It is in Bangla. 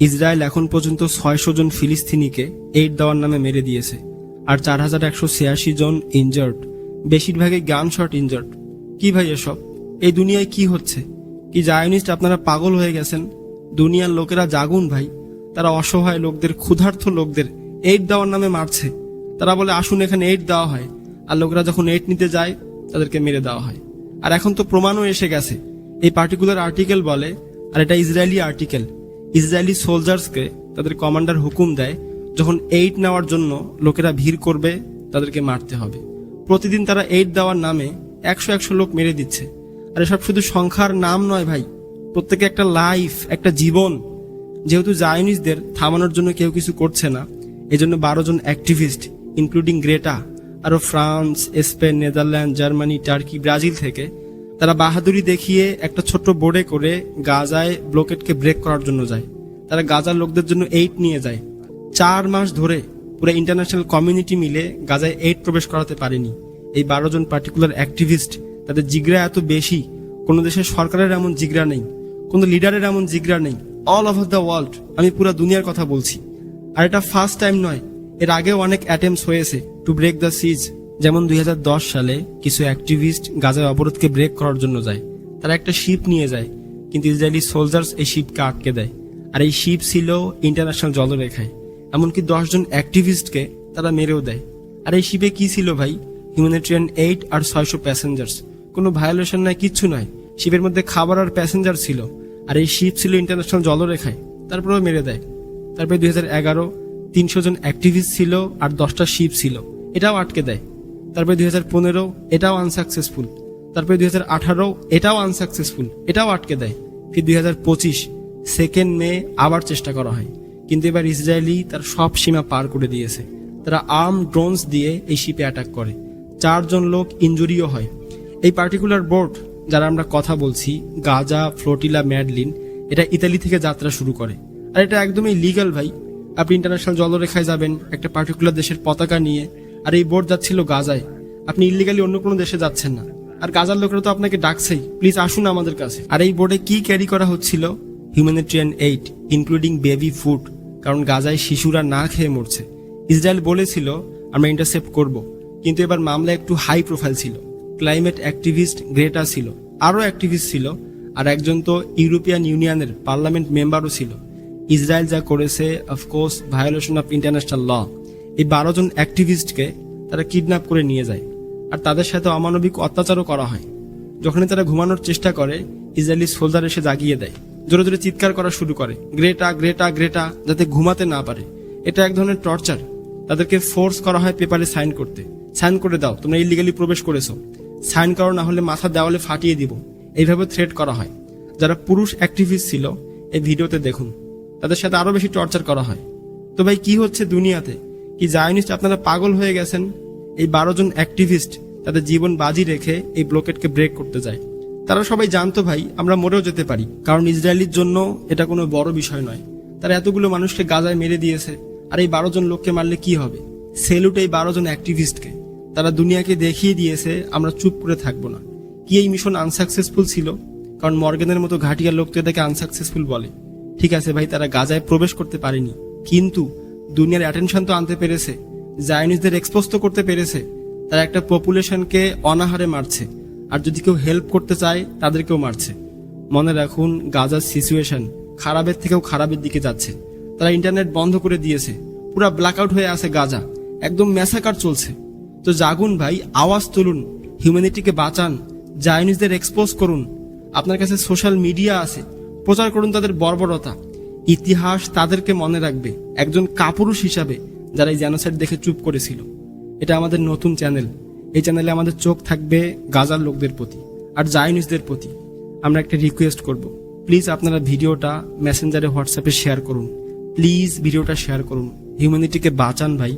ইসরায়েল এখন পর্যন্ত ছয়শো জন ফিলিস্তিনিকে এইড দেওয়ার নামে মেরে দিয়েছে, আর চার হাজার একশো ছিয়াশি জন ইনজার্ড বেশিরভাগই গান শট ইনজার্ড কি ভাই এসব? এই দুনিয়ায় কি হচ্ছে? কি জায়নিস্ট আপনারা পাগল হয়ে গেছেন? দুনিয়ার লোকেরা জাগুন ভাই। তারা অসহায় লোকদের ক্ষুধার্থ লোকদের এইড দেওয়ার নামে মারছে। তারা বলে, আসুন এখানে এইড দেওয়া হয়। আর লোকেরা যখন এইড নিতে যায়, তাদেরকে মেরে দেওয়া হয়। আর এখন তো প্রমাণও এসে গেছে। এই পার্টিকুলার আর্টিকেল বলে, আর এটা ইসরায়েলি আর্টিকেল ইসরায়েলি সোলজার্সকে তাদের কমান্ডার হুকুম দেয়, যখন এইড নেওয়ার জন্য লোকেরা ভিড় করবে, তাদেরকে মারতে হবে। প্রতিদিন তারা এইড দেওয়ার নামে একশো একশো লোক মেরে দিচ্ছে। আর এসব শুধু সংখ্যার নাম নয় ভাই, প্রত্যেকে একটা লাইফ একটা জীবন। যেহেতু জায়নিসদের থামানোর জন্য কেউ কিছু করছে না, এজন্য বারো জন অ্যাক্টিভিস্ট ইনক্লুডিং গ্রেটা আরও France, Spain, Netherland, Germany, Turkey, Brazil থেকে তারা বাহাদুরি দেখিয়ে একটা ছোট্ট বোর্ডে করে গাজায় ব্লকেটকে ব্রেক করার জন্য যায়। তারা গাজার লোকদের জন্য এইট নিয়ে যায়। চার মাস ধরে পুরো ইন্টারন্যাশনাল কমিউনিটি মিলে গাজায় এইট প্রবেশ করাতে পারেনি। এই বারো জন পার্টিকুলার অ্যাক্টিভিস্ট তাদের জিগরা এত বেশি, কোনো দেশের সরকারের এমন জিগরা নেই, কোনো লিডারের এমন জিগরা নেই। অল ওভার দ্য ওয়ার্ল্ড আমি পুরো দুনিয়ার কথা বলছি। আর এটা ফার্স্ট টাইম নয়, এর আগেও অনেক অ্যাটেম্পস হয়েছে টু ব্রেক দ্য সিজ যেমন দুই হাজার দশ সালে কিছু অ্যাক্টিভিস্ট গাজার অবরোধকে ব্রেক করার জন্য যায়। তারা একটা শিপ নিয়ে যায়, কিন্তু ইসরায়েলি সোলজার্স এই শিপকে আটকে দেয়। আর এই শিপ ছিল ইন্টারন্যাশনাল জলরেখায়। এমনকি দশজন অ্যাক্টিভিস্টকে তারা মেরেও দেয়। আর এই শিপে কি ছিল ভাই? হিউম্যানিটেরিয়ান এইট আর ছয়শো প্যাসেঞ্জার্স কোনো ভায়োলেশন নাই, কিচ্ছু নয় শিপের মধ্যে খাবার আর প্যাসেঞ্জার ছিল। আর এই শিপ ছিল ইন্টারন্যাশনাল জলরেখায়। তারপরেও মেরে দেয়। তারপরে দুই হাজার এগারো তিনশো জন অ্যাক্টিভিস্ট ছিল আর দশটা শিপ ছিল। এটাও আটকে দেয়। তারপরে দুই হাজার পনেরো, এটাও আনসাকসেসফুল তারপরে দুই হাজার আঠারো, এটাও আনসাকসেসফুল এটাও আটকে দেয়। ফির দুই হাজার পঁচিশ সেকেন্ড মে আবার চেষ্টা করা হয়। কিন্তু এবার ইসরায়েলি তার সব সীমা পার করে দিয়েছে। তারা আর্ম ড্রোনস দিয়ে এই শিপে অ্যাটাক করে। চারজন লোক ইঞ্জুরিও হয়। এই পার্টিকুলার বোট যারা আমরা কথা বলছি, গাজা, ফ্লোটিলা, ম্যাডলিন, এটা ইতালি থেকে যাত্রা শুরু করে। আর এটা একদমই লিগাল ভাই। আপনি ইন্টারন্যাশনাল জলরেখায় যাবেন, একটা পার্টিকুলার দেশের পতাকা নিয়ে আর এই বোর্ড যাচ্ছিল গাজায়। আপনি ইলিগালি অন্য কোনো দেশে যাচ্ছেন না। আর গাজার লোকেরা তো আপনাকে ডাকছেই। প্লিজ আসুন আমাদের কাছে। আর এই বোর্ডে কি ক্যারি করা হচ্ছিল? Humanitarian aid including baby food কারণ গাজায় শিশুরা না খেয়ে মরছে। ইসরায়েল বলেছিল, আমরা ইন্টারসেপ্ট করব। কিন্তু এবার মামলা একটু হাই প্রোফাইল ছিল। ক্লাইমেট অ্যাক্টিভিস্ট গ্রেটা ছিল। আরও অ্যাক্টিভিস্ট ছিল। আর একজন তো ইউরোপিয়ান ইউনিয়নের পার্লামেন্ট মেম্বারও ছিল। ইসরায়েল যা করেছে of course violation of international law এই বারো জন অ্যাক্টিভিস্টকে তারা কিডন্যাপ করে নিয়ে যায়। আর তাদের সাথে অমানবিক অত্যাচারও করা হয়। যখনই তারা ঘুমানোর চেষ্টা করে ইসরায়েলি সোলজার এসে জাগিয়ে দেয়। জোরে জোরে চিৎকার করা শুরু করে। গ্রেটা গ্রেটা গ্রেটা, যাতে ঘুমাতে না পারে। এটা এক ধরনের টর্চার তাদেরকে ফোর্স করা হয় পেপারে সাইন করতে। সাইন করে দাও, তোমরা ইলিগালি প্রবেশ করেছ। সাইন করো, না হলে মাথা দেওয়ালে ফাটিয়ে দিব। এইভাবে থ্রেট করা হয়। যারা পুরুষ অ্যাক্টিভিস্ট ছিল, এই ভিডিওতে দেখুন। তাদের সাথে আরও বেশি টর্চার করা হয়। তো ভাই, কি হচ্ছে দুনিয়াতে? কি জায়নিস্ট আপনারা পাগল হয়ে গেছেন। এই বারো জন অ্যাক্টিভিস্ট তাদের জীবন বাজি রেখে এই ব্লকেটকে ব্রেক করতে যায় তারা সবাই জানতো, ভাই, আমরা মরেও যেতে পারি। কারণ ইসরায়েলির জন্য এটা কোনো বড় বিষয় নয়। তারা এতগুলো মানুষকে গাজায় মেরে দিয়েছে। আর এই বারো জন লোককে মারলে কি হবে? সেলুট এই বারো জন অ্যাক্টিভিস্টকে তারা দুনিয়াকে দেখিয়ে দিয়েছে, আমরা চুপ করে থাকব না। কি এই মিশন আনসাকসেসফুল ছিল? কারণ মর্গেনের মতো ঘাটিয়া লোক তো এটাকে আনসাকসেসফুল বলে। ঠিক আছে, ভাই, তারা গাজায় প্রবেশ করতে পারেনি। কিন্তু দুনিয়ার অ্যাটেনশন তো আনতে পেরেছে জায়নিসদের এক্সপোজ তো করতে পেরেছে, তারা একটা পপুলেশনকে অনাহারে মারছে, আর যদি কেউ হেল্প করতে চায়, তাদেরকেও মারছে। মনে রাখুন গাজার সিচুয়েশন খারাপের থেকেও খারাপের দিকে যাচ্ছে। তারা ইন্টারনেট বন্ধ করে দিয়েছে, পুরা ব্ল্যাকআউট হয়ে আছে গাজা একদম ম্যাসাকার চলছে। তো জাগুন ভাই, আওয়াজ তুলুন হিউম্যানিটিকে বাঁচান জায়নিসদের এক্সপোজ করুন। আপনার কাছে সোশ্যাল মিডিয়া আছে, প্রচার করুন তাদের বর্বরতা। ইতিহাস তাদেরকে মনে রাখবে, একজন কাপুরুষ হিসাবে, যারা এই জেনোসাইড দেখে চুপ করেছিল। এটা আমাদের নতুন চ্যানেল এই চ্যানেলে আমাদের চোখ থাকবে গাজার লোকদের প্রতি আর জায়নিসদের প্রতি। আমরা একটা রিকোয়েস্ট করব। প্লিজ আপনারা ভিডিওটা মেসেঞ্জারে হোয়াটসঅ্যাপে শেয়ার করুন। প্লিজ ভিডিওটা শেয়ার করুন। হিউম্যানিটিকে বাঁচান ভাই।